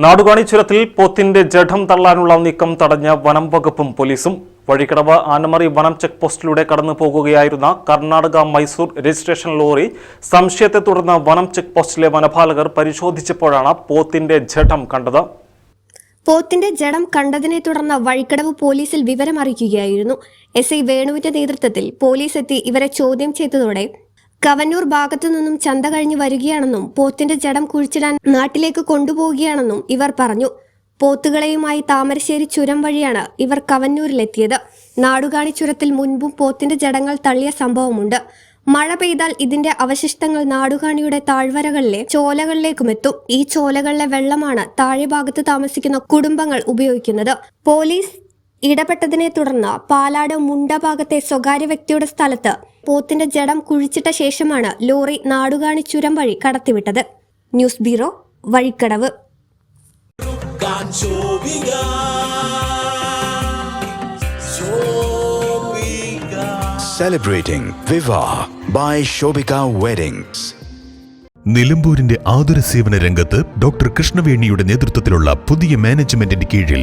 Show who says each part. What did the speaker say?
Speaker 1: നാടുകാണി ചുരത്തിൽ പോത്തിന്റെ ജഡം തള്ളാനുള്ള നീക്കം തടഞ്ഞ വനം വകുപ്പും പോലീസും വഴിക്കടവ് ആനമറി വനം ചെക്ക് പോസ്റ്റിലൂടെ കടന്നു പോകുകയായിരുന്ന കർണാടക മൈസൂർ രജിസ്ട്രേഷൻ ലോറി സംശയത്തെ തുടർന്ന് വനം ചെക്ക് പോസ്റ്റിലെ വനപാലകർ പരിശോധിച്ചപ്പോഴാണ് പോത്തിന്റെ ജഡം കണ്ടത്.
Speaker 2: പോത്തിന്റെ ജഡം കണ്ടതിനെ തുടർന്ന് വഴിക്കടവ് പോലീസിൽ വിവരമറിയിക്കുകയായിരുന്നു. എസ് ഐ വേണുവിന്റെ നേതൃത്വത്തിൽ പോലീസ് എത്തി ഇവരെ ചോദ്യം ചെയ്തതോടെ കവന്നൂർ ഭാഗത്തു നിന്നും ചന്ത കഴിഞ്ഞു വരികയാണെന്നും പോത്തിന്റെ ജടം കുഴിച്ചിടാൻ നാട്ടിലേക്ക് കൊണ്ടുപോവുകയാണെന്നും ഇവർ പറഞ്ഞു. പോത്തുകളെയുമായി താമരശ്ശേരി ചുരം വഴിയാണ് ഇവർ കവന്നൂരിലെത്തിയത്. നാടുകാണി ചുരത്തിൽ മുൻപും പോത്തിന്റെ ജടങ്ങൾ തള്ളിയ സംഭവമുണ്ട്. മഴ പെയ്താൽ ഇതിന്റെ അവശിഷ്ടങ്ങൾ നാടുകാണിയുടെ താഴ്വരകളിലെ ചോലകളിലേക്കും എത്തും ഈ ചോലകളിലെ വെള്ളമാണ് താഴെ ഭാഗത്ത് താമസിക്കുന്ന കുടുംബങ്ങൾ ഉപയോഗിക്കുന്നത്. പോലീസ് ഇടപെട്ടതിനെ തുടർന്ന് പാലാട് മുണ്ട ഭാഗത്തെ സ്വകാര്യ വ്യക്തിയുടെ സ്ഥലത്ത് പോത്തിന്റെ ജഡം കുഴിച്ചിട്ട ശേഷമാണ് ലോറി നാടുകാണി ചുരം വഴി കടത്തിവിട്ടത് news bureau Vazhikkadavu
Speaker 3: Celebrating Viva by Shobika Weddings.
Speaker 4: നിലമ്പൂരിന്റെ ആതുര സേവന രംഗത്ത് ഡോക്ടർ കൃഷ്ണവേണിയുടെ നേതൃത്വത്തിലുള്ള പുതിയ മാനേജ്മെന്റിന്റെ കീഴിൽ